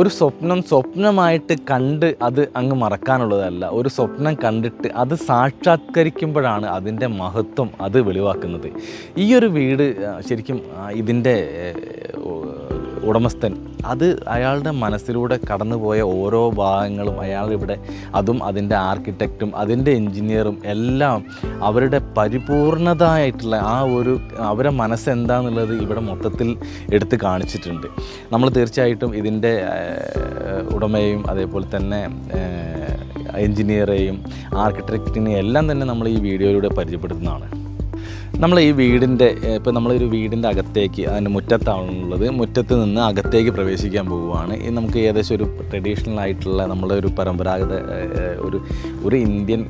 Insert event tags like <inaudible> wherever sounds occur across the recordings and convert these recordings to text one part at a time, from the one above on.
ഒരു സ്വപ്നം സ്വപ്നമായിട്ട് കണ്ട് അത് അങ്ങ് മറക്കാനുള്ളതല്ല. ഒരു സ്വപ്നം കണ്ടിട്ട് അത് സാക്ഷാത്കരിക്കുമ്പോഴാണ് അതിന്റെ മഹത്വം അത് വെളിവാക്കുന്നത്. ഈ ഒരു വീട് ശരിക്കും ഇതിന്റെ ഉടമസ്ഥൻ. അത് അയാളുടെ മനസ്സിലൂടെ കടന്നുപോയ ഓരോ ഭാഗങ്ങളും അയാൾ ഇവിടെ അതും അതിന്റെ ആർക്കിടെക്റ്റും അതിന്റെ എൻജിനീയറും എല്ലാം അവരുടെ പരിപൂർണതായിട്ടുള്ള ആ ഒരു അവരെ മനസ്സെന്താന്നുള്ളത് ഇവിടെ മൊത്തത്തിൽ എടുത്ത് കാണിച്ചിട്ടുണ്ട്. നമ്മൾ തീർച്ചയായിട്ടും ഇതിന്റെ ഉടമയും അതേപോലെ തന്നെ എൻജിനീയറെയും ആർക്കിടെക്റ്റിനെയും എല്ലാം തന്നെ നമ്മൾ ഈ വീഡിയോയിലൂടെ പരിചയപ്പെടുത്തുന്നതാണ്. നമ്മൾ ഈ വീടിന്റെ ഇപ്പോൾ നമ്മളൊരു വീടിന്റെ അകത്തേക്ക് അതിന്റെ മുറ്റത്താണുള്ളത് മുറ്റത്ത് നിന്ന് അകത്തേക്ക് പ്രവേശിക്കാൻ പോവുകയാണ്. ഇത് നമുക്ക് ഏകദേശം ഒരു ട്രഡീഷണൽ ആയിട്ടുള്ള നമ്മുടെ ഒരു പരമ്പരാഗത ഒരു ഒരു ഇന്ത്യൻ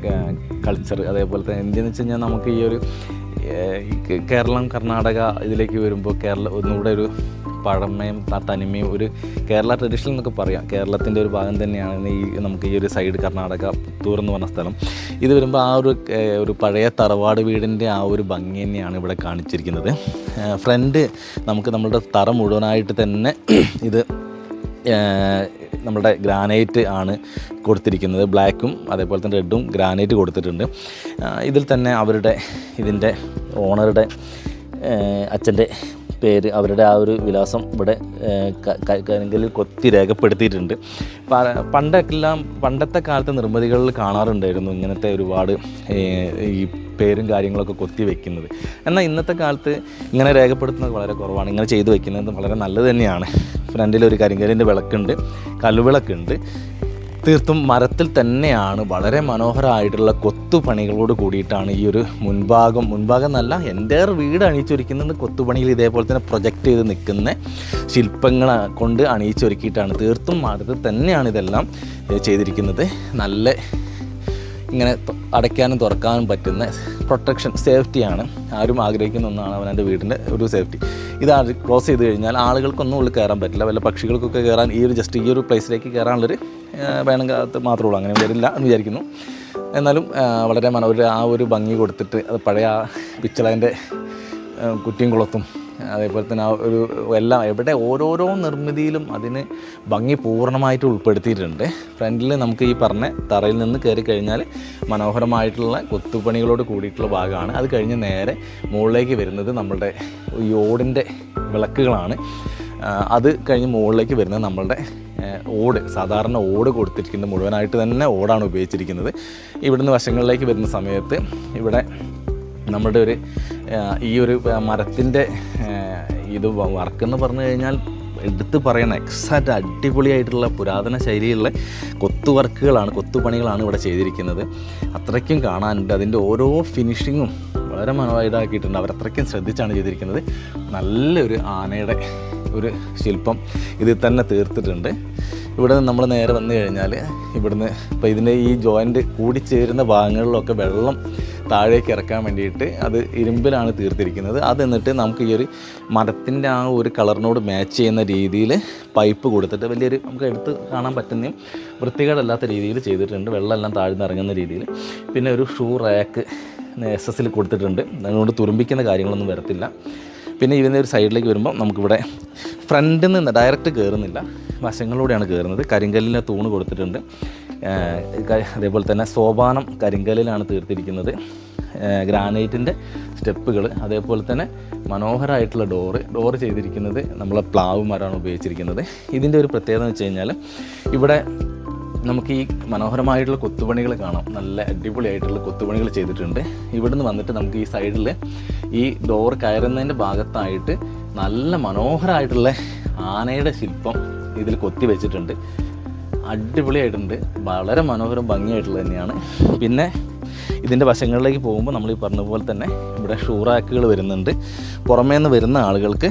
കൾച്ചർ അതേപോലെ തന്നെ ഇന്ത്യ എന്ന് വെച്ച് കഴിഞ്ഞാൽ നമുക്ക് ഈ ഒരു കേരളം കർണാടക ഇതിലേക്ക് വരുമ്പോൾ കേരള ഒന്നുകൂടെ ഒരു പഴമയും ആ തനിമയും ഒരു കേരള ട്രഡീഷണൽ എന്നൊക്കെ പറയാം. കേരളത്തിന്റെ ഒരു ഭാഗം തന്നെയാണ് ഈ നമുക്ക് ഈ ഒരു സൈഡ് കർണാടക പുത്തൂർ എന്ന് പറഞ്ഞ സ്ഥലം. ഇത് വരുമ്പോൾ ആ ഒരു ഒരു പഴയ തറവാട് വീടിന്റെ ആ ഒരു ഭംഗി തന്നെയാണ് ഇവിടെ കാണിച്ചിരിക്കുന്നത്. ഫ്രണ്ട് നമുക്ക് നമ്മളുടെ തറ മുഴുവനായിട്ട് തന്നെ <clears throat> ഇത് നമ്മുടെ ഗ്രാനൈറ്റ് ആണ് കൊടുത്തിരിക്കുന്നത്. ബ്ലാക്കും അതേപോലെ തന്നെ റെഡും ഗ്രാനൈറ്റ് കൊടുത്തിട്ടുണ്ട്. ഇതിൽ തന്നെ അവരുടെ ഇതിന്റെ ഓണറുടെ അച്ഛന്റെ പേര് അവരുടെ ആ ഒരു വിലാസം ഇവിടെ ഏഹ്, ക- ക- കരിങ്കല്ലിൽ കൊത്തി രേഖപ്പെടുത്തിയിട്ടുണ്ട്. പണ്ടെല്ലാം പണ്ടത്തെ കാലത്തെ നിർമ്മിതികളിൽ കാണാറുണ്ടായിരുന്നു ഇങ്ങനത്തെ ഒരുപാട് ഈ പേരും കാര്യങ്ങളൊക്കെ കൊത്തി വെക്കുന്നത്. എന്നാൽ ഇന്നത്തെ കാലത്ത് ഇങ്ങനെ രേഖപ്പെടുത്തുന്നത് വളരെ കുറവാണ്. ഇങ്ങനെ ചെയ്തു വെക്കുന്നത് വളരെ നല്ലത് തന്നെയാണ്. ഫ്രണ്ടിൽ ഒരു കരിങ്കലിന്റെ വിളക്കുണ്ട് കല്ലുവിളക്കുണ്ട്. തീർത്തും മരത്തിൽ തന്നെയാണ്. വളരെ മനോഹരമായിട്ടുള്ള കൊത്തുപണികളോട് കൂടിയിട്ടാണ് ഈ ഒരു മുൻഭാഗം. മുൻഭാഗം എന്നല്ല എന്റെ വീട് അണിയിച്ചൊരുക്കുന്നത് കൊത്തുപണിയിൽ ഇതേപോലെ തന്നെ പ്രൊജക്റ്റ് ചെയ്ത് നിൽക്കുന്ന ശില്പങ്ങൾ കൊണ്ട് അണിയിച്ചൊരുക്കിയിട്ടാണ്. തീർത്തും മരത്തിൽ തന്നെയാണ് ഇതെല്ലാം ചെയ്തിരിക്കുന്നത്. നല്ല ഇങ്ങനെ അടയ്ക്കാനും തുറക്കാനും പറ്റുന്ന പ്രൊട്ടക്ഷൻ സേഫ്റ്റിയാണ് ആരും ആഗ്രഹിക്കുന്ന ഒന്നാണ് അവനന്റെ വീടിന്റെ ഒരു സേഫ്റ്റി ഇത് ക്ലോസ് ചെയ്ത് കഴിഞ്ഞാൽ ആളുകൾക്കൊന്നും ഉള്ളിൽ കയറാൻ പറ്റില്ല. വല്ല പക്ഷികൾക്കൊക്കെ കയറാൻ ഈ ഒരു ജസ്റ്റ് ഈ ഒരു പ്ലേസിലേക്ക് കയറാനുള്ളൊരു വേണമെങ്കിൽ അത് മാത്രമേ ഉള്ളൂ. അങ്ങനെ വരില്ല എന്ന് വിചാരിക്കുന്നു. എന്നാലും വളരെ മനോഹര ആ ഒരു ഭംഗി കൊടുത്തിട്ട് അത് പഴയ പിച്ചളന്റെ കുറ്റിയും കുളത്തും അതേപോലെ തന്നെ ആ ഒരു എല്ലാം എവിടെ ഓരോരോ നിർമ്മിതിയിലും അതിന് ഭംഗി പൂർണമായിട്ട് ഉൾപ്പെടുത്തിയിട്ടുണ്ട്. ഫ്രണ്ടിൽ നമുക്ക് ഈ പറഞ്ഞ തറയിൽ നിന്ന് കയറി കഴിഞ്ഞാൽ മനോഹരമായിട്ടുള്ള കൊത്തുപണികളോട് കൂടിയിട്ടുള്ള ഭാഗമാണ്. അത് കഴിഞ്ഞ് നേരെ മുകളിലേക്ക് വരുന്നത് നമ്മളുടെ ഈ ഓടിന്റെ വിളക്കുകളാണ്. അത് കഴിഞ്ഞ് മുകളിലേക്ക് വരുന്നത് നമ്മളുടെ ഓട് സാധാരണ ഓട് കൊടുത്തിരിക്കുന്നത് മുഴുവനായിട്ട് തന്നെ ഓടാണ് ഉപയോഗിച്ചിരിക്കുന്നത്. ഇവിടുന്ന് വശങ്ങളിലേക്ക് വരുന്ന സമയത്ത് ഇവിടെ നമ്മുടെ ഒരു ഈ ഒരു മരത്തിന്റെ ഇത് വർക്ക് എന്ന് പറഞ്ഞു കഴിഞ്ഞാൽ എടുത്ത് പറയുന്ന എക്സാക്റ്റ് അടിപൊളിയായിട്ടുള്ള പുരാതന ശൈലിയിലുള്ള കൊത്തു വർക്കുകളാണ് കൊത്തുപണികളാണ് ഇവിടെ ചെയ്തിരിക്കുന്നത്. അത്രയ്ക്കും കാണാനുണ്ട്. അതിന്റെ ഓരോ ഫിനിഷിങ്ങും വളരെ മനോഹരമാക്കിയിട്ടുണ്ട് അവർ ശ്രദ്ധിച്ചാണ് ചെയ്തിരിക്കുന്നത്. നല്ലൊരു ആനയുടെ ഒരു ശില്പം ഇതിൽ തന്നെ തീർത്തിട്ടുണ്ട്. ഇവിടെ നമ്മൾ നേരെ വന്നു കഴിഞ്ഞാൽ ഇവിടുന്ന് ഇപ്പോൾ ഇതിന്റെ ഈ ജോയിന്റ് കൂടിച്ചേരുന്ന ഭാഗങ്ങളിലൊക്കെ വെള്ളം താഴേക്ക് ഇറക്കാൻ വേണ്ടിയിട്ട് അത് ഇരുമ്പിലാണ് തീർത്തിരിക്കുന്നത്. അത് എന്നിട്ട് നമുക്ക് ഈ ഒരു മരത്തിന്റെ ആ ഒരു കളറിനോട് മാച്ച് ചെയ്യുന്ന രീതിയിൽ പൈപ്പ് കൊടുത്തിട്ട് വലിയൊരു നമുക്ക് എടുത്ത് കാണാൻ പറ്റുന്ന വൃത്തികേടല്ലാത്ത രീതിയിൽ ചെയ്തിട്ടുണ്ട്. വെള്ളമെല്ലാം താഴ്ന്നിറങ്ങുന്ന രീതിയിൽ. പിന്നെ ഒരു ഷൂ റാക്ക് എസ് എസിൽ കൊടുത്തിട്ടുണ്ട്. അതുകൊണ്ട് തുരുമ്പിക്കുന്ന കാര്യങ്ങളൊന്നും വരത്തില്ല. പിന്നെ ഇതിന്റെ ഒരു സൈഡിലേക്ക് വരുമ്പോൾ നമുക്കിവിടെ ഫ്രണ്ടിൽ നിന്ന് ഡയറക്റ്റ് കയറുന്നില്ല വശങ്ങളിലൂടെയാണ് കയറുന്നത് കരിങ്കല്ലിന്റെ തൂണ് കൊടുത്തിട്ടുണ്ട്. അതേപോലെ തന്നെ സോപാനം കരിങ്കല്ലിലാണ് തീർത്തിരിക്കുന്നത്. ഗ്രാനൈറ്റിന്റെ സ്റ്റെപ്പുകൾ അതേപോലെ തന്നെ മനോഹരമായിട്ടുള്ള ഡോറ് ഡോറ് ചെയ്തിരിക്കുന്നത് നമ്മളെ പ്ലാവ് മരമാണ് ഉപയോഗിച്ചിരിക്കുന്നത്. ഇതിന്റെ ഒരു പ്രത്യേകത എന്ന് വെച്ച് കഴിഞ്ഞാൽ ഇവിടെ നമുക്ക് ഈ മനോഹരമായിട്ടുള്ള കൊത്തുപണികൾ കാണാം. നല്ല അടിപൊളിയായിട്ടുള്ള കൊത്തുപണികൾ ചെയ്തിട്ടുണ്ട്. ഇവിടുന്ന് വന്നിട്ട് നമുക്ക് ഈ സൈഡിൽ ഈ ഡോർ കയറുന്നതിന്റെ ഭാഗത്തായിട്ട് നല്ല മനോഹരമായിട്ടുള്ള ആനയുടെ ശില്പം ഇതിൽ കൊത്തി വെച്ചിട്ടുണ്ട്. അടിപൊളിയായിട്ടുണ്ട്. വളരെ മനോഹരം ഭംഗിയായിട്ടുള്ളത് തന്നെയാണ്. പിന്നെ ഇതിന്റെ വശങ്ങളിലേക്ക് പോകുമ്പോൾ നമ്മൾ ഈ പറഞ്ഞ പോലെ തന്നെ ഇവിടെ ഷൂറാക്കുകൾ വരുന്നുണ്ട്. പുറമേ നിന്ന് വരുന്ന ആളുകൾക്ക്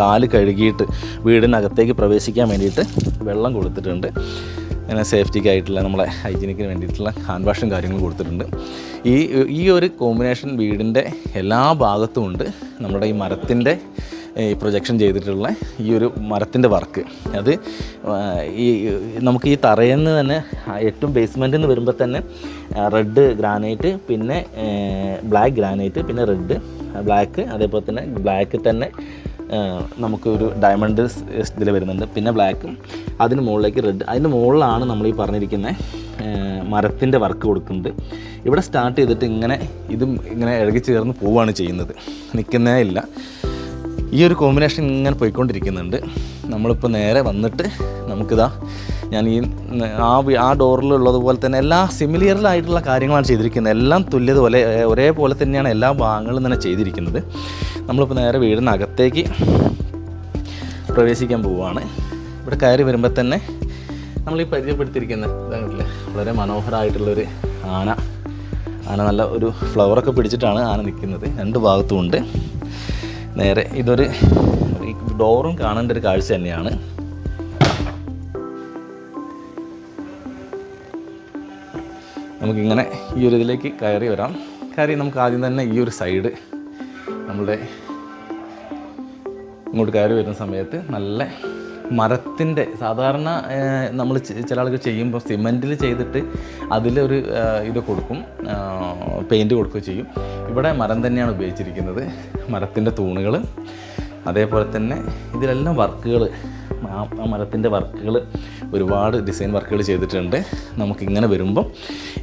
കാൽ കഴുകിയിട്ട് വീടിനകത്തേക്ക് പ്രവേശിക്കാൻ വേണ്ടിയിട്ട് വെള്ളം കൊടുത്തിട്ടുണ്ട്. അങ്ങനെ സേഫ്റ്റിക്കായിട്ടുള്ള നമ്മളെ ഹൈജീനിക്കിന് വേണ്ടിയിട്ടുള്ള ഹാൻഡ് വാഷും കാര്യങ്ങളും കൊടുത്തിട്ടുണ്ട്. ഈ ഈ ഒരു കോമ്പിനേഷൻ വീടിന്റെ എല്ലാ ഭാഗത്തും ഉണ്ട്. നമ്മുടെ ഈ മരത്തിന്റെ ഈ പ്രൊജക്ഷൻ ചെയ്തിട്ടുള്ള ഈ ഒരു മരത്തിന്റെ വർക്ക് അത് ഈ നമുക്ക് ഈ തറയിൽ നിന്ന് തന്നെ ഏറ്റവും ബേസ്മെന്റിൽ നിന്ന് വരുമ്പോൾ തന്നെ റെഡ് ഗ്രാനൈറ്റ് പിന്നെ ബ്ലാക്ക് ഗ്രാനൈറ്റ് പിന്നെ റെഡ് ബ്ലാക്ക് അതേപോലെ തന്നെ ബ്ലാക്ക് തന്നെ നമുക്കൊരു ഡയമണ്ട് ഇതിൽ വരുന്നുണ്ട്. പിന്നെ ബ്ലാക്കും അതിന് മുകളിലേക്ക് റെഡ് അതിന്റെ മുകളിലാണ് നമ്മൾ ഈ പറഞ്ഞിരിക്കുന്ന മരത്തിന്റെ വർക്ക് കൊടുക്കുന്നത്. ഇവിടെ സ്റ്റാർട്ട് ചെയ്തിട്ട് ഇങ്ങനെ ഇതും ഇങ്ങനെ ഇഴകി ചേർന്ന് പോവുകയാണ് ചെയ്യുന്നത്. നിൽക്കുന്നേ ഇല്ല. ഈ ഒരു കോമ്പിനേഷൻ ഇങ്ങനെ പോയിക്കൊണ്ടിരിക്കുന്നുണ്ട്. നമ്മളിപ്പോൾ നേരെ വന്നിട്ട് നമുക്കിതാ ഞാൻ ഈ ആ ആ ഡോറിലുള്ളതുപോലെ തന്നെ എല്ലാ സിമിലിയറിലായിട്ടുള്ള കാര്യങ്ങളാണ് ചെയ്തിരിക്കുന്നത്. എല്ലാം തുല്യത പോലെ ഒരേപോലെ തന്നെയാണ് എല്ലാ ഭാഗങ്ങളും തന്നെ ചെയ്തിരിക്കുന്നത്. നമ്മളിപ്പോൾ നേരെ വീടിനകത്തേക്ക് പ്രവേശിക്കാൻ പോവുകയാണ്. ഇവിടെ കയറി വരുമ്പോൾ തന്നെ നമ്മൾ ഈ പരിചയപ്പെടുത്തിയിരിക്കുന്ന ഇതാണല്ലേ വളരെ മനോഹരമായിട്ടുള്ളൊരു ആന. ആന നല്ല ഒരു ഫ്ലവറൊക്കെ പിടിച്ചിട്ടാണ് ആന നിൽക്കുന്നത് രണ്ട് ഭാഗത്തും ഉണ്ട്. നേരെ ഇതൊരു ഡോറും കാണേണ്ട ഒരു കാഴ്ച തന്നെയാണ്. നമുക്കിങ്ങനെ ഈ ഒരു ഇതിലേക്ക് കയറി വരാം. കയറി നമുക്ക് ആദ്യം തന്നെ ഈ ഒരു സൈഡ് നമ്മുടെ ഇങ്ങോട്ട് കയറി വരുന്ന സമയത്ത് നല്ല മരത്തിന്റെ സാധാരണ നമ്മൾ ചില ആളുകൾ ചെയ്യുമ്പോൾ സിമെന്റിൽ ചെയ്തിട്ട് അതിലൊരു ഇത് കൊടുക്കും പെയിന്റ് കൊടുക്കുകയും ചെയ്യും. ഇവിടെ മരം തന്നെയാണ് ഉപയോഗിച്ചിരിക്കുന്നത്. മരത്തിന്റെ തൂണുകൾ അതേപോലെ തന്നെ ഇതിലെല്ലാം വർക്കുകൾ. ആ മരത്തിന്റെ വർക്കുകൾ ഒരുപാട് ഡിസൈൻ വർക്കുകൾ ചെയ്തിട്ടുണ്ട്. നമുക്കിങ്ങനെ വരുമ്പം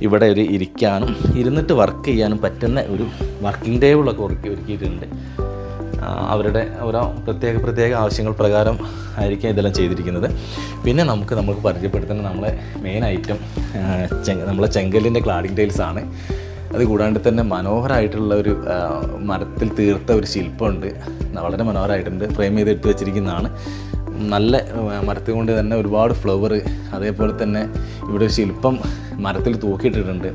ഇവിടെ ഒരു ഇരിക്കാനും ഇരുന്നിട്ട് വർക്ക് ചെയ്യാനും പറ്റുന്ന ഒരു വർക്കിംഗ് ടേബിളൊക്കെ ഒരുക്കി ഒരുക്കിയിട്ടുണ്ട്. അവരുടെ ഓരോ പ്രത്യേക പ്രത്യേക ആവശ്യങ്ങൾ പ്രകാരം ആയിരിക്കും ഇതെല്ലാം ചെയ്തിരിക്കുന്നത്. പിന്നെ നമുക്ക് നമുക്ക് പരിചയപ്പെടുത്തുന്ന നമ്മളെ മെയിൻ ഐറ്റം ചെങ്ക നമ്മളെ ചെങ്കലിന്റെ ക്ലാഡിംഗ് ടൈൽസ് ആണ്. അത് കൂടാണ്ട് തന്നെ മനോഹരമായിട്ടുള്ള ഒരു മരത്തിൽ തീർത്ത ഒരു ശില്പമുണ്ട്. വളരെ മനോഹരമായിട്ടുണ്ട് ഫ്രെയിം ചെയ്ത് എടുത്ത് വെച്ചിരിക്കുന്നതാണ്. നല്ല മരത്തിൽ കൊണ്ട് തന്നെ ഒരുപാട് ഫ്ലവർ അതേപോലെ തന്നെ ഇവിടെ ഒരു ശില്പം മരത്തിൽ തൂക്കിയിട്ടിട്ടുണ്ട്.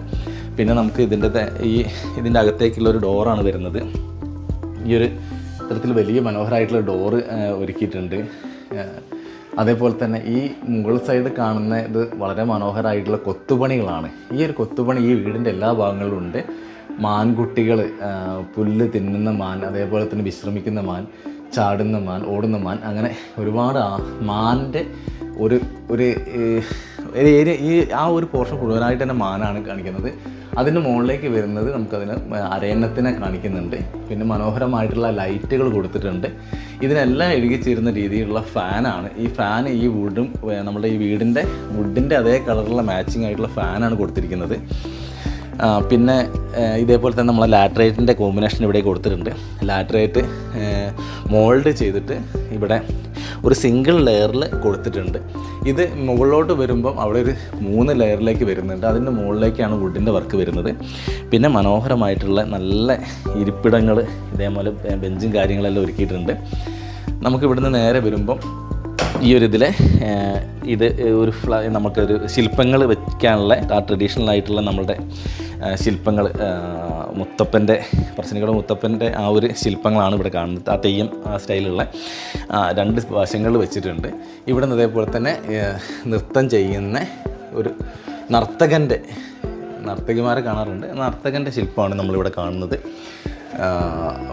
പിന്നെ നമുക്ക് ഇതിന്റെ ഈ ഇതിന്റെ അകത്തേക്കുള്ള ഒരു ഡോറാണ് വരുന്നത്. ഈ ഒരു ഇത്തരത്തിൽ വലിയ മനോഹരമായിട്ടുള്ള ഡോറ് ഒരുക്കിയിട്ടുണ്ട്. അതേപോലെ തന്നെ ഈ മുകൾ സൈഡ് കാണുന്ന ഇത് വളരെ മനോഹരമായിട്ടുള്ള കൊത്തുപണികളാണ്. ഈ ഒരു കൊത്തുപണി ഈ വീടിന്റെ എല്ലാ ഭാഗങ്ങളിലും ഉണ്ട്. മാൻകുട്ടികൾ പുല്ല് തിന്നുന്ന മാൻ അതേപോലെ തന്നെ വിശ്രമിക്കുന്ന മാൻ ചാടുന്ന മാൻ ഓടുന്ന മാൻ അങ്ങനെ ഒരുപാട് മാന്റെ ഒരു ഒരു ഏരിയ ഈ ആ ഒരു പോർഷൻ മുഴുവനായിട്ട് തന്നെ മാനാണ് കാണിക്കുന്നത്. അതിന്റെ മുകളിലേക്ക് വരുന്നത് നമുക്കതിന് അരയണ്ണത്തിനെ കാണിക്കുന്നുണ്ട്. പിന്നെ മനോഹരമായിട്ടുള്ള ലൈറ്റുകൾ കൊടുത്തിട്ടുണ്ട്. ഇതിനെല്ലാം ഇഴുകിച്ചേരുന്ന രീതിയിലുള്ള ഫാനാണ് ഈ ഫാൻ ഈ വുഡും നമ്മുടെ ഈ വീടിന്റെ വുഡിന്റെ അതേ കളറുള്ള മാച്ചിങ് ആയിട്ടുള്ള ഫാനാണ് കൊടുത്തിരിക്കുന്നത്. പിന്നെ ഇതേപോലെ തന്നെ നമ്മളെ ലാറ്ററേറ്റിന്റെ കോമ്പിനേഷൻ ഇവിടെ കൊടുത്തിട്ടുണ്ട്. ലാറ്ററേറ്റ് മോൾഡ് ചെയ്തിട്ട് ഇവിടെ ഒരു സിംഗിൾ ലെയറിൽ കൊടുത്തിട്ടുണ്ട്. ഇത് മുകളിലോട്ട് വരുമ്പം അവിടെ ഒരു മൂന്ന് ലെയറിലേക്ക് വരുന്നുണ്ട്. അതിന്റെ മുകളിലേക്കാണ് വുഡിന്റെ വർക്ക് വരുന്നത്. പിന്നെ മനോഹരമായിട്ടുള്ള നല്ല ഇരിപ്പിടങ്ങൾ ഇതേപോലെ ബെഞ്ചും കാര്യങ്ങളെല്ലാം ഒരുക്കിയിട്ടുണ്ട്. നമുക്ക് ഇവിടുന്ന് നേരെ വരുമ്പം ഈ ഒരു ഇതിലെ ഇത് ഒരു ഫ്ല നമുക്കൊരു ശില്പങ്ങൾ വയ്ക്കാനുള്ള ആ ട്രഡീഷണൽ ആയിട്ടുള്ള നമ്മളുടെ ശില്പങ്ങൾ മുത്തപ്പന്റെ പറശ്ശിനിക്കട മുത്തപ്പന്റെ ആ ഒരു ശില്പങ്ങളാണ് ഇവിടെ കാണുന്നത്. ആ തെയ്യം ആ സ്റ്റൈലുള്ള രണ്ട് വശങ്ങൾ വെച്ചിട്ടുണ്ട്. ഇവിടെ നിന്ന് അതേപോലെ തന്നെ നൃത്തം ചെയ്യുന്ന ഒരു നർത്തകന്റെ നർത്തകിമാരെ കാണാറുണ്ട്. നർത്തകന്റെ ശില്പമാണ് നമ്മളിവിടെ കാണുന്നത്.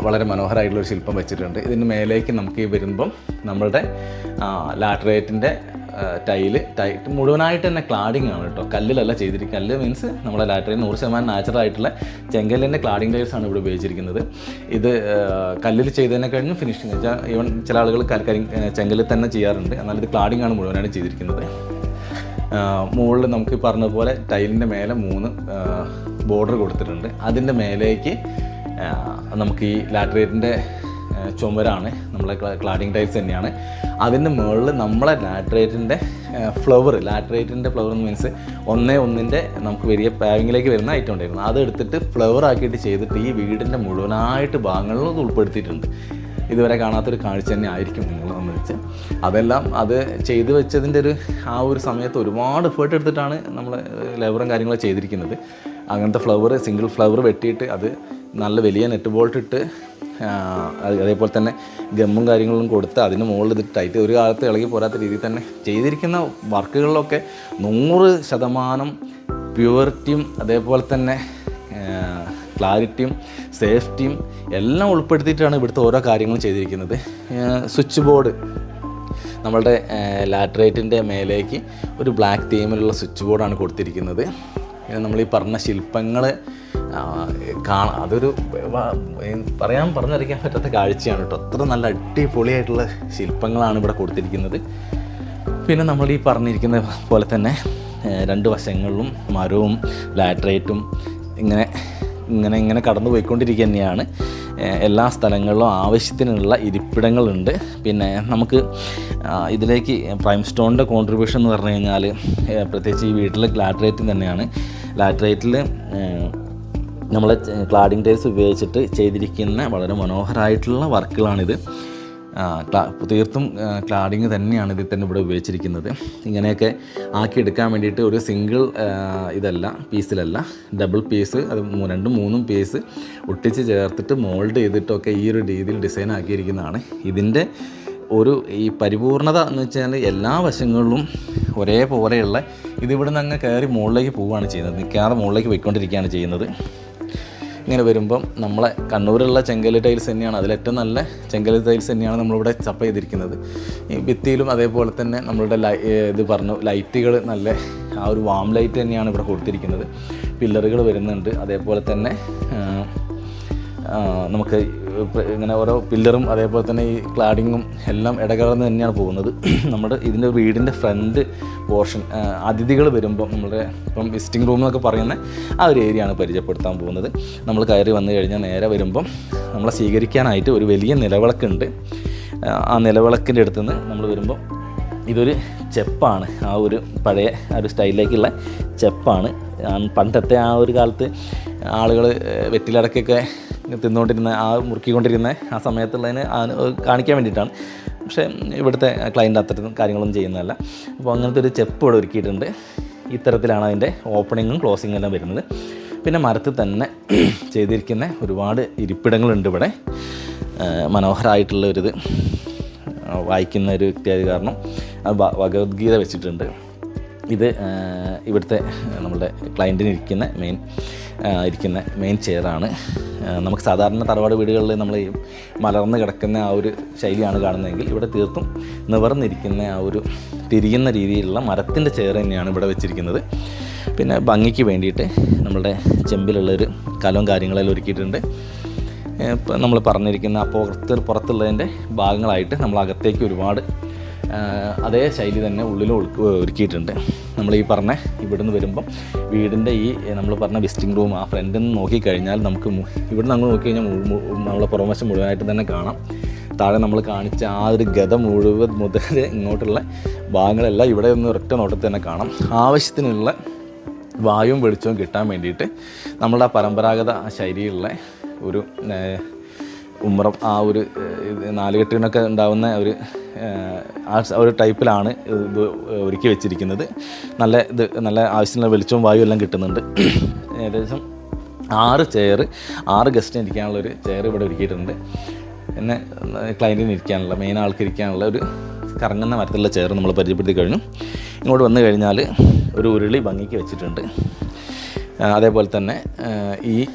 വളരെ മനോഹരമായിട്ടുള്ളൊരു ശില്പം വെച്ചിട്ടുണ്ട്. ഇതിന് മേലേക്ക് നമുക്ക് ഈ വരുമ്പം നമ്മളുടെ ലാറ്ററേറ്റിന്റെ ടൈൽ ടൈറ്റ് മുഴുവനായിട്ട് തന്നെ ക്ലാഡിംഗ് ആണ് കേട്ടോ. കല്ലിലല്ല ചെയ്തിരിക്കുന്നത്. കല്ല് മീൻസ് നമ്മുടെ ലാറ്ററിൽ നൂറ് ശതമാനം നാച്ചുറൽ ആയിട്ടുള്ള ചെങ്കല്ലിന്റെ ക്ലാഡിംഗ് ടൈൽസ് ആണ് ഇവിടെ ഉപയോഗിച്ചിരിക്കുന്നത്. ഇത് കല്ലിൽ ചെയ്തതിനെ കഴിഞ്ഞ് ഫിനിഷിങ് വെച്ചാൽ ഈവൻ ചില ആളുകൾ ചെങ്കല്ലിൽ തന്നെ ചെയ്യാറുണ്ട്. എന്നാൽ ഇത് ക്ലാഡിംഗ് ആണ് മുഴുവനായിട്ട് ചെയ്തിരിക്കുന്നത്. മുകളിൽ നമുക്ക് പറഞ്ഞതുപോലെ പറഞ്ഞ പോലെ ടൈലിന്റെ മേലെ മൂന്ന് ബോർഡർ കൊടുത്തിട്ടുണ്ട്. അതിന്റെ മേലേക്ക് നമുക്ക് ഈ ലാറ്ററേറ്റിന്റെ ചുമരാണ്. നമ്മളെ ക്ലാഡിങ് ടൈൽസ് തന്നെയാണ്. അതിന്റെ മുകളിൽ നമ്മളെ ലാറ്ററേറ്റിന്റെ ഫ്ലവർ ലാറ്ററേറ്റിന്റെ ഫ്ലവർ എന്ന് മീൻസ് ഒന്നേ ഒന്നിന്റെ നമുക്ക് വലിയ പാവിങ്ങിലേക്ക് വരുന്ന ഐറ്റം ഉണ്ടായിരുന്നു. അതെടുത്തിട്ട് ഫ്ലവർ ആക്കിയിട്ട് ചെയ്തിട്ട് ഈ വീടിന്റെ മുഴുവനായിട്ട് ഭാഗങ്ങളിലും ഉൾപ്പെടുത്തിയിട്ടുണ്ട്. ഇതുവരെ കാണാത്തൊരു കാഴ്ച തന്നെ ആയിരിക്കും നിങ്ങൾ എന്ന് വെച്ച്. അതെല്ലാം അത് ചെയ്തു വെച്ചതിന്റെ ഒരു ആ ഒരു സമയത്ത് ഒരുപാട് എഫേർട്ട് എടുത്തിട്ടാണ് നമ്മൾ ലേബറും കാര്യങ്ങളും ചെയ്തിരിക്കുന്നത്. അങ്ങനത്തെ ഫ്ലവർ സിംഗിൾ ഫ്ലവർ വെട്ടിയിട്ട് അത് നല്ല വലിയ നെറ്റ് ബോൾട്ട് ഇട്ട് അതേപോലെ തന്നെ ഗമ്മും കാര്യങ്ങളും കൊടുത്ത് അതിന് മുകളിൽ ഇത് ടൈറ്റ് ഒരു കാലത്ത് ഇളകി പോരാത്ത രീതിയിൽ തന്നെ ചെയ്തിരിക്കുന്ന വർക്കുകളിലൊക്കെ നൂറ് ശതമാനം പ്യുവറിറ്റിയും അതേപോലെ തന്നെ ക്ലാരിറ്റിയും സേഫ്റ്റിയും എല്ലാം ഉൾപ്പെടുത്തിയിട്ടാണ് ഇവിടുത്തെ ഓരോ കാര്യങ്ങളും ചെയ്തിരിക്കുന്നത്. സ്വിച്ച് ബോർഡ് നമ്മളുടെ ലാറ്ററേറ്റിന്റെ മേലേക്ക് ഒരു ബ്ലാക്ക് തീമിലുള്ള സ്വിച്ച് ബോർഡാണ് കൊടുത്തിരിക്കുന്നത്. നമ്മൾ ഈ പറഞ്ഞ ശില്പങ്ങൾ കാണാം. അതൊരു പറയാൻ പറഞ്ഞറിയിക്കാൻ പറ്റാത്ത കാഴ്ചയാണ് കേട്ടോ. അത്ര നല്ല അടിപൊളിയായിട്ടുള്ള ശില്പങ്ങളാണ് ഇവിടെ കൊടുത്തിരിക്കുന്നത്. പിന്നെ നമ്മൾ ഈ പറഞ്ഞിരിക്കുന്ന പോലെ തന്നെ രണ്ട് വശങ്ങളിലും മരവും ലാറ്ററേറ്റും ഇങ്ങനെ ഇങ്ങനെ ഇങ്ങനെ കടന്നു പോയിക്കൊണ്ടിരിക്കുക തന്നെയാണ്. എല്ലാ സ്ഥലങ്ങളിലും ആവശ്യത്തിനുള്ള ഇരിപ്പിടങ്ങളുണ്ട്. പിന്നെ നമുക്ക് ഇതിലേക്ക് പ്രൈം സ്റ്റോണിന്റെ കോൺട്രിബ്യൂഷൻ എന്ന് പറഞ്ഞു കഴിഞ്ഞാൽ പ്രത്യേകിച്ച് ഈ വീട്ടിൽ ലാറ്ററേറ്റും തന്നെയാണ്. ലാറ്ററൈറ്റിൽ നമ്മൾ ക്ലാഡിംഗ് ടൈൽസ് ഉപയോഗിച്ചിട്ട് ചെയ്തിരിക്കുന്ന വളരെ മനോഹരമായിട്ടുള്ള വർക്കുകളാണിത്. തീർത്തും ക്ലാഡിങ് തന്നെയാണ് ഇതിൽ തന്നെ ഇവിടെ ഉപയോഗിച്ചിരിക്കുന്നത്. ഇങ്ങനെയൊക്കെ ആക്കിയെടുക്കാൻ വേണ്ടിയിട്ട് ഒരു സിംഗിൾ ഇതല്ല പീസിലല്ല ഡബിൾ പീസ് അത് രണ്ടും മൂന്നും പീസ് ഒട്ടിച്ച് ചേർത്തിട്ട് മോൾഡ് ചെയ്തിട്ടൊക്കെ ഈ ഒരു രീതിയിൽ ഡിസൈൻ ആക്കിയിരിക്കുന്നതാണ്. ഇതിന്റെ ഒരു ഈ പരിപൂർണത എന്ന് വെച്ചാൽ എല്ലാ വശങ്ങളിലും ഒരേപോലെയുള്ള ഇതിവിടെ നിന്ന് അങ്ങ് കയറി മുകളിലേക്ക് പോവുകയാണ് ചെയ്യുന്നത്. നിൽക്കാതെ മുകളിലേക്ക് പോയിക്കൊണ്ടിരിക്കുകയാണ് ചെയ്യുന്നത്. ഇങ്ങനെ വരുമ്പം നമ്മളെ കണ്ണൂരുള്ള ചെങ്കൽ ടൈൽസ് തന്നെയാണ്. അതിലേറ്റവും നല്ല ചെങ്കൽ ടൈൽസ് തന്നെയാണ് നമ്മളിവിടെ ചപ്പ ചെയ്തിരിക്കുന്നത്. ഈ ഭിത്തിയിലും അതേപോലെ തന്നെ നമ്മളുടെ ലൈ ഇത് പറഞ്ഞു ലൈറ്റുകൾ നല്ല ആ ഒരു വാം ലൈറ്റ് തന്നെയാണ് ഇവിടെ കൊടുത്തിരിക്കുന്നത്. പില്ലറുകൾ വരുന്നുണ്ട്. അതേപോലെ തന്നെ നമുക്ക് ഇങ്ങനെ ഓരോ പില്ലറും അതേപോലെ തന്നെ ഈ ക്ലാഡിങ്ങും എല്ലാം ഇടകലർന്ന് തന്നെയാണ് പോകുന്നത്. <clears throat> നമ്മുടെ ഇതിന്റെ വീടിന്റെ ഫ്രണ്ട് പോർഷൻ അതിഥികൾ വരുമ്പോൾ നമ്മുടെ ഇപ്പം വിസിറ്റിംഗ് റൂം എന്നൊക്കെ പറയുന്ന ആ ഒരു ഏരിയ ആണ് പരിചയപ്പെടുത്താൻ പോകുന്നത്. നമ്മൾ കയറി വന്നു കഴിഞ്ഞാൽ നേരെ വരുമ്പം നമ്മളെ സ്വീകരിക്കാനായിട്ട് ഒരു വലിയ നിലവിളക്കുണ്ട്. ആ, നിലവിളക്കിന്റെ അടുത്ത് നിന്ന് നമ്മൾ വരുമ്പോൾ ഇതൊരു ചെപ്പാണ്. ആ ഒരു പഴയ ഒരു സ്റ്റൈലിലേക്കുള്ള ചെപ്പാണ്. പണ്ടത്തെ ആ ഒരു കാലത്ത് ആളുകൾ വെറ്റിലടക്കൊക്കെ തിന്നുകൊണ്ടിരുന്ന ആ മുറുക്കിക്കൊണ്ടിരുന്ന ആ സമയത്തുള്ളതിന് കാണിക്കാൻ വേണ്ടിയിട്ടാണ്. പക്ഷേ ഇവിടുത്തെ ക്ലയന്റ് അത്തരം കാര്യങ്ങളൊന്നും ചെയ്യുന്നതല്ല. അപ്പോൾ അങ്ങനത്തെ ഒരു ചെപ്പ് ഇവിടെ ഒരുക്കിയിട്ടുണ്ട്. ഇത്തരത്തിലാണ് അതിന്റെ ഓപ്പണിങ്ങും ക്ലോസിങ്ങും എല്ലാം വരുന്നത്. പിന്നെ മരത്തിൽ തന്നെ <clears throat> ചെയ്തിരിക്കുന്ന ഒരുപാട് ഇരിപ്പിടങ്ങളുണ്ട് ഇവിടെ. മനോഹരമായിട്ടുള്ള ഒരിത് വായിക്കുന്ന ഒരു വ്യക്തിയായത് കാരണം ഭഗവത്ഗീത വെച്ചിട്ടുണ്ട്. ഇത് ഇവിടുത്തെ നമ്മുടെ ക്ലയന്റിന് ഇരിക്കുന്ന മെയിൻ ഇരിക്കുന്ന മെയിൻ ചെയറാണ് നമുക്ക് സാധാരണ തറവാട് വീടുകളിൽ നമ്മൾ ഈ മലർന്ന് കിടക്കുന്ന ആ ഒരു ശൈലിയാണ് കാണുന്നതെങ്കിൽ ഇവിടെ തീർത്തും നിവർന്നിരിക്കുന്ന ആ ഒരു തിരിയുന്ന രീതിയിലുള്ള മരത്തിന്റെ ചെയർ തന്നെയാണ് ഇവിടെ വെച്ചിരിക്കുന്നത്. പിന്നെ ഭംഗിക്ക് വേണ്ടിയിട്ട് നമ്മളുടെ ചെമ്പിലുള്ളൊരു കലവും കാര്യങ്ങളെല്ലാം ഒരുക്കിയിട്ടുണ്ട്. ഇപ്പം നമ്മൾ പറഞ്ഞിരിക്കുന്ന അപ്പോൾ പുറത്ത് പുറത്തുള്ളതിന്റെ ഭാഗങ്ങളായിട്ട് നമ്മൾ അകത്തേക്ക് ഒരുപാട് അതേ ശൈലി തന്നെ ഉള്ളിൽ ഒരുക്കിയിട്ടുണ്ട്. നമ്മൾ ഈ പറഞ്ഞ ഇവിടുന്ന് വരുമ്പം വീടിന്റെ ഈ നമ്മൾ പറഞ്ഞ വിസിറ്റിംഗ് റൂം ആ ഫ്രണ്ടിൽ നിന്ന് നോക്കിക്കഴിഞ്ഞാൽ നമുക്ക് ഇവിടെ ഇവിടുന്ന് അങ്ങ് നോക്കിക്കഴിഞ്ഞാൽ നമ്മളെ പുറംവശം മുഴുവനായിട്ട് തന്നെ കാണാം. താഴെ നമ്മൾ കാണിച്ച ആ ഒരു ഗത മുഴുവൻ മുതൽ ഇങ്ങോട്ടുള്ള ഭാഗങ്ങളെല്ലാം ഇവിടെ നിന്ന് ഒരൊറ്റ നോട്ടത്തിൽ തന്നെ കാണാം. ആവശ്യത്തിനുള്ള വായുവും വെളിച്ചവും കിട്ടാൻ വേണ്ടിയിട്ട് നമ്മളുടെ ആ പരമ്പരാഗത ശൈലിയിലുള്ള ഒരു ഉമ്രം ആ ഒരു നാലുകെട്ടിനൊക്കെ ഉണ്ടാവുന്ന ഒരു ആ ഒരു ടൈപ്പിലാണ് ഇത് ഒരുക്കി വെച്ചിരിക്കുന്നത്. നല്ല ഇത് നല്ല ആവശ്യത്തിനുള്ള വെളിച്ചവും വായു എല്ലാം കിട്ടുന്നുണ്ട്. <clears throat> ഏകദേശം ആറ് ചെയർ ആറ് ഗസ്റ്റിന് ഇരിക്കാനുള്ളൊരു ചെയർ ഇവിടെ ഒരുക്കിയിട്ടുണ്ട്. പിന്നെ ക്ലയന്റിന് ഇരിക്കാനുള്ള മെയിൻ ആൾക്ക് ഇരിക്കാനുള്ള ഒരു കറങ്ങുന്ന മരത്തിലുള്ള ചെയർ നമ്മൾ പരിചയപ്പെടുത്തി കഴിഞ്ഞു. ഇങ്ങോട്ട് വന്നു കഴിഞ്ഞാൽ ഒരു ഉരുളി ഭംഗിക്ക് വെച്ചിട്ടുണ്ട്. അതേപോലെ തന്നെ ഈ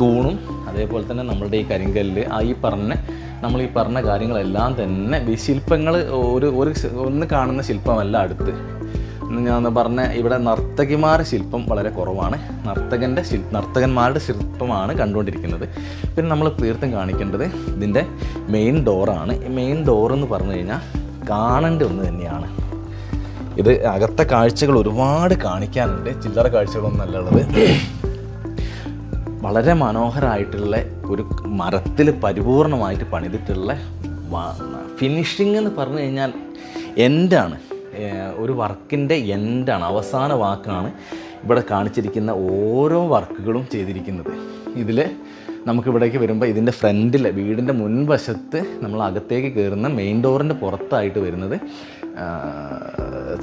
തൂണും അതേപോലെ തന്നെ നമ്മളുടെ ഈ കരിങ്കല്ല് ആ ഈ പറഞ്ഞ നമ്മൾ ഈ പറഞ്ഞ കാര്യങ്ങളെല്ലാം തന്നെ ശില്പങ്ങൾ ഒരു ഒരു ഒന്ന് കാണുന്ന ശില്പമല്ല അടുത്ത്. ഞാൻ പറഞ്ഞ ഇവിടെ നർത്തകിമാരുടെ ശില്പം വളരെ കുറവാണ്. നർത്തകന്റെ ശിൽ നർത്തകന്മാരുടെ ശില്പമാണ് കണ്ടുകൊണ്ടിരിക്കുന്നത്. പിന്നെ നമ്മൾ തീർത്തും കാണിക്കേണ്ടത് ഇതിന്റെ മെയിൻ ഡോറാണ് മെയിൻ ഡോർ എന്ന് പറഞ്ഞു കഴിഞ്ഞാൽ കാണേണ്ട ഒന്ന് തന്നെയാണ്. ഇത് അകത്തെ കാഴ്ചകൾ ഒരുപാട് കാണിക്കാനുണ്ട്. ചില്ലറ കാഴ്ചകളൊന്നല്ല ഉള്ളത്. വളരെ മനോഹരമായിട്ടുള്ള ഒരു മരത്തിൽ പരിപൂർണമായിട്ട് പണിതിട്ടുള്ള ഫിനിഷിംഗ് എന്ന് പറഞ്ഞു കഴിഞ്ഞാൽ എൻഡാണ് ഒരു വർക്കിന്റെ എൻഡാണ് അവസാന വാക്കാണ് ഇവിടെ കാണിച്ചിരിക്കുന്ന ഓരോ വർക്കുകളും ചെയ്തിരിക്കുന്നത്. ഇതിൽ നമുക്കിവിടേക്ക് വരുമ്പോൾ ഇതിന്റെ ഫ്രണ്ടിൽ വീടിന്റെ മുൻവശത്ത് നമ്മൾ അകത്തേക്ക് കയറുന്ന മെയിൻ ഡോറിന്റെ പുറത്തായിട്ട് വരുന്നത്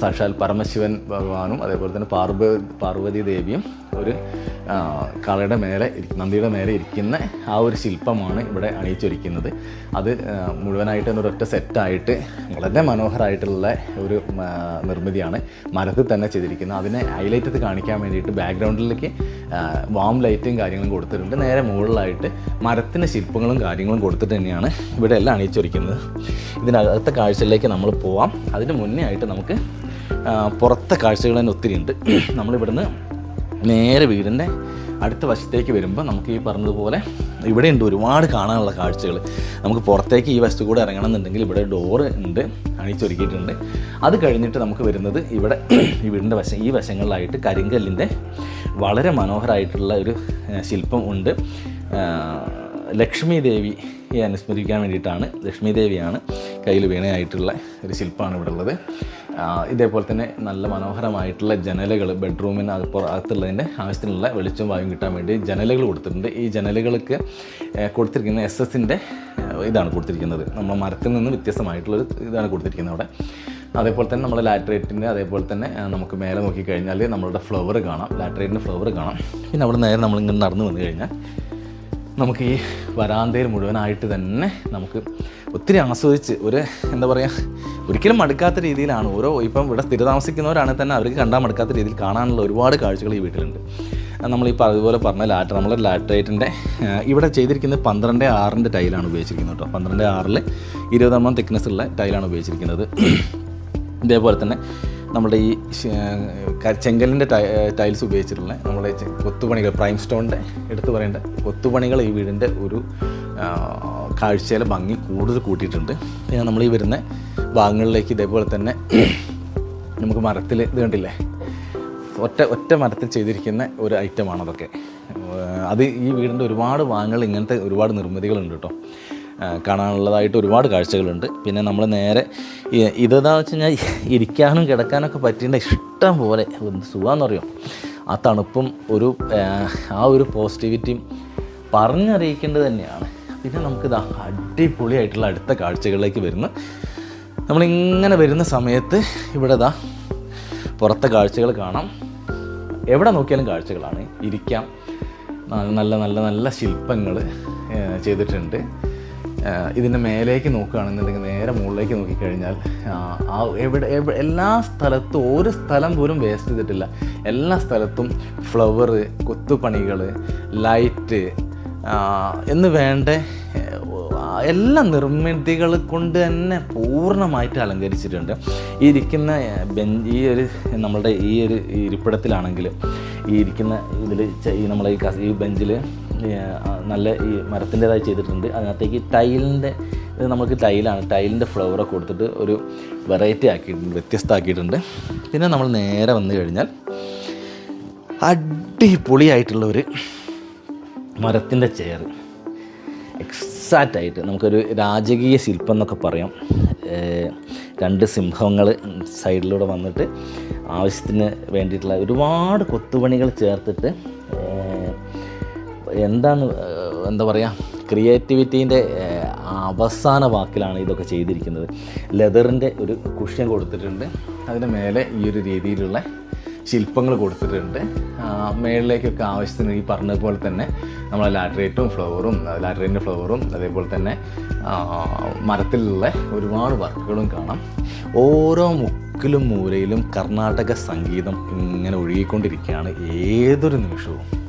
സാക്ഷാൽ പരമശിവൻ ഭഗവാനും അതേപോലെ തന്നെ പാർവ പാർവതി ദേവിയും ഒരു കളയുടെ മേലെ നന്ദിയുടെ മേലെ ഇരിക്കുന്ന ആ ഒരു ശില്പമാണ് ഇവിടെ അണിയിച്ചൊരുക്കുന്നത്. അത് മുഴുവനായിട്ട് ഒരൊറ്റ സെറ്റായിട്ട് വളരെ മനോഹരമായിട്ടുള്ള ഒരു നിർമ്മിതിയാണ് മരത്തിൽ തന്നെ ചെയ്തിരിക്കുന്നത്. അതിനെ ഹൈലൈറ്റ് ചെയ്ത് കാണിക്കാൻ വേണ്ടിയിട്ട് ബാക്ക്ഗ്രൗണ്ടിലേക്ക് വാം ലൈറ്റും കാര്യങ്ങളും കൊടുത്തിട്ടുണ്ട്. നേരെ മുകളിലായിട്ട് മരത്തിന്റെ ശില്പങ്ങളും കാര്യങ്ങളും കൊടുത്തിട്ട് തന്നെയാണ് ഇവിടെ എല്ലാം അണിയിച്ചൊരുക്കുന്നത്. ഇതിനകത്തെ കാഴ്ചയിലേക്ക് നമ്മൾ പോവാം. അതിന് മുന്നേ ആയിട്ട് നമുക്ക് പുറത്തെ കാഴ്ചകൾ തന്നെ ഒത്തിരി ഉണ്ട്. നമ്മളിവിടുന്ന് നേരെ വീടിന്റെ അടുത്ത വശത്തേക്ക് വരുമ്പോൾ നമുക്ക് ഈ പറഞ്ഞതുപോലെ ഇവിടെ ഉണ്ട് ഒരുപാട് കാണാനുള്ള കാഴ്ചകൾ. നമുക്ക് പുറത്തേക്ക് ഈ വശത്ത് കൂടെ ഇറങ്ങണം എന്നുണ്ടെങ്കിൽ ഇവിടെ ഡോറ് ഉണ്ട് അണിച്ചൊരുക്കിയിട്ടുണ്ട്. അത് കഴിഞ്ഞിട്ട് നമുക്ക് വരുന്നത് ഇവിടെ ഈ വീടിന്റെ വശം ഈ വശങ്ങളിലായിട്ട് കരിങ്കല്ലിന്റെ വളരെ മനോഹരമായിട്ടുള്ള ഒരു ശില്പം ഉണ്ട്. ലക്ഷ്മി ലക്ഷ്മി ദേവിയെ അനുസ്മരിക്കാൻ വേണ്ടിയിട്ടാണ് ലക്ഷ്മി ദേവിയാണ് കയ്യിൽ വീണയായിട്ടുള്ള ഒരു ശില്പമാണ് ഇവിടെ ഉള്ളത്. ഇതേപോലെ തന്നെ നല്ല മനോഹരമായിട്ടുള്ള ജനലുകൾ ബെഡ്റൂമിന് അകത്തുള്ളതിന്റെ ആവശ്യത്തിനുള്ള വെളിച്ചം വായും കിട്ടാൻ വേണ്ടി ജനലുകൾ കൊടുത്തിട്ടുണ്ട്. ഈ ജനലുകൾക്ക് കൊടുത്തിരിക്കുന്ന എസ് എസിന്റെ ഇതാണ് കൊടുത്തിരിക്കുന്നത്. നമ്മൾ മരത്തിൽ നിന്ന് വ്യത്യസ്തമായിട്ടുള്ളൊരു ഇതാണ് കൊടുത്തിരിക്കുന്നത് അവിടെ. അതേപോലെ തന്നെ നമ്മൾ ലാറ്ററേറ്റിന്റെ അതേപോലെ തന്നെ നമുക്ക് മേലെ നോക്കി കഴിഞ്ഞാൽ നമ്മളുടെ ഫ്ലവർ കാണാം. ലാറ്ററേറ്റിന്റെ ഫ്ലവർ കാണാം. പിന്നെ അവിടെ നേരെ നമ്മളിങ്ങനെ നടന്നു വന്നു കഴിഞ്ഞാൽ നമുക്ക് ഈ വരാന്തയിൽ മുഴുവനായിട്ട് തന്നെ നമുക്ക് ഒത്തിരി ആസ്വദിച്ച് ഒരു എന്താ പറയുക ഒരിക്കലും മടുക്കാത്ത രീതിയിലാണ്. ഓരോ ഇപ്പം ഇവിടെ സ്ഥിര താമസിക്കുന്നവരാണെങ്കിൽ തന്നെ അവർക്ക് കണ്ടാൽ മടുക്കാത്ത രീതിയിൽ കാണാനുള്ള ഒരുപാട് കാഴ്ചകൾ ഈ വീട്ടിലുണ്ട്. നമ്മൾ ഈ അതുപോലെ പറഞ്ഞ ലാറ്റർ നമ്മൾ ലാറ്ററേറ്റിന്റെ ഇവിടെ ചെയ്തിരിക്കുന്നത് പന്ത്രണ്ട് ആറിന്റെ ടൈലാണ് ഉപയോഗിച്ചിരിക്കുന്നത് കേട്ടോ. പന്ത്രണ്ട് ആറിൽ ഇരുപതെണ്ണം തിക്നെസ് ഉള്ള ടൈലാണ് ഉപയോഗിച്ചിരിക്കുന്നത്. ഇതേപോലെ തന്നെ നമ്മുടെ ഈ ചെങ്കലിന്റെ ടൈൽസ് ഉപയോഗിച്ചിട്ടുള്ള നമ്മുടെ കൊത്തുപണികൾ പ്രൈം സ്റ്റോണിന്റെ എടുത്തു പറയേണ്ട കൊത്തുപണികൾ ഈ വീടിന്റെ ഒരു കാഴ്ചയിലെ ഭംഗി കൂടുതൽ കൂട്ടിയിട്ടുണ്ട്. പിന്നെ നമ്മൾ ഈ വരുന്ന ഭാഗങ്ങളിലേക്ക് ഇതേപോലെ തന്നെ നമുക്ക് മരത്തിൽ ഇത് കണ്ടില്ലേ? ഒറ്റ ഒറ്റ മരത്തിൽ ചെയ്തിരിക്കുന്ന ഒരു ഐറ്റമാണ് അതൊക്കെ. അത് ഈ വീടിന്റെ ഒരുപാട് ഭാഗങ്ങൾ ഇങ്ങനത്തെ ഒരുപാട് നിർമ്മിതികളുണ്ട് കേട്ടോ. കാണാനുള്ളതായിട്ട് ഒരുപാട് കാഴ്ചകളുണ്ട്. പിന്നെ നമ്മൾ നേരെ ഇതെന്താണെന്ന് വെച്ച് കഴിഞ്ഞാൽ ഇരിക്കാനും കിടക്കാനൊക്കെ പറ്റിയ ഇഷ്ടം പോലെ എന്ത് സുഖമെന്ന് പറയും ആ തണുപ്പും ഒരു ആ ഒരു പോസിറ്റിവിറ്റിയും പറഞ്ഞറിയിക്കേണ്ടത് തന്നെയാണ്. പിന്നെ നമുക്കിത് അടിപൊളിയായിട്ടുള്ള അടുത്ത കാഴ്ചകളിലേക്ക് വരുന്ന. നമ്മളിങ്ങനെ വരുന്ന സമയത്ത് ഇവിടെ ഇതാ പുറത്തെ കാഴ്ചകൾ കാണാം. എവിടെ നോക്കിയാലും കാഴ്ചകളാണ്. ഇരിക്കാം. നല്ല നല്ല നല്ല ശില്പങ്ങൾ ചെയ്തിട്ടുണ്ട്. ഇതിന്റെ മേലേക്ക് നോക്കുകയാണെന്നുണ്ടെങ്കിൽ നേരെ മുകളിലേക്ക് നോക്കിക്കഴിഞ്ഞാൽ ആ, എവിടെ എല്ലാ സ്ഥലത്തും ഒരു സ്ഥലം പോലും വേസ്റ്റ് ചെയ്തിട്ടില്ല. എല്ലാ സ്ഥലത്തും ഫ്ലവർ കൊത്തുപണികൾ ലൈറ്റ് എന്ന് വേണ്ട എല്ലാ നിർമ്മിതികൾ കൊണ്ട് തന്നെ പൂർണമായിട്ട് അലങ്കരിച്ചിട്ടുണ്ട്. ഈ ഇരിക്കുന്ന ബെഞ്ച് ഈ ഒരു നമ്മളുടെ ഈ ഒരു ഇരിപ്പിടത്തിലാണെങ്കിൽ ഈ ഇരിക്കുന്ന ഇതിൽ ഈ നമ്മളെ ഈ ബെഞ്ചിൽ നല്ല ഈ മരത്തിന്റെതായി ചെയ്തിട്ടുണ്ട്. അതിനകത്തേക്ക് ടൈലിന്റെ നമുക്ക് ടൈലാണ്. ടൈലിന്റെ ഫ്ലവറൊക്കെ കൊടുത്തിട്ട് ഒരു വെറൈറ്റി ആക്കിയിട്ടുണ്ട് വ്യത്യസ്തമാക്കിയിട്ടുണ്ട്. പിന്നെ നമ്മൾ നേരെ വന്നു കഴിഞ്ഞാൽ അടിപൊളിയായിട്ടുള്ള ഒരു മരത്തിന്റെ ചെയർ. എക്സാക്റ്റ് ആയിട്ട് നമുക്കൊരു രാജകീയ ശില്പം എന്നൊക്കെ പറയാം. രണ്ട് സിംഹങ്ങൾ സൈഡിലൂടെ വന്നിട്ട് ആവശ്യത്തിന് വേണ്ടിയിട്ടുള്ള ഒരുപാട് കൊത്തുപണികൾ ചേർത്തിട്ട് എന്താണ് എന്താ പറയുക ക്രിയേറ്റിവിറ്റീന്റെ അവസാന വാക്കിലാണ് ഇതൊക്കെ ചെയ്തിരിക്കുന്നത്. ലെതറിന്റെ ഒരു കുഷ്യൻ കൊടുത്തിട്ടുണ്ട്. അതിന് മേലെ ഈ ഒരു രീതിയിലുള്ള ശില്പങ്ങൾ കൊടുത്തിട്ടുണ്ട്. മേളിലേക്കൊക്കെ ആവശ്യത്തിന് ഈ പറഞ്ഞതുപോലെ തന്നെ നമ്മൾ ലാറ്ററേറ്റും ഫ്ലവറും ലാറ്ററേറ്റിന്റെ ഫ്ലവറും അതേപോലെ തന്നെ മരത്തിലുള്ള ഒരുപാട് വർക്കുകളും കാണാം. ഓരോ മുക്കിലും മൂലയിലും കർണാടക സംഗീതം ഇങ്ങനെ ഒഴുകിക്കൊണ്ടിരിക്കുകയാണ്. ഏതൊരു നിമിഷവും.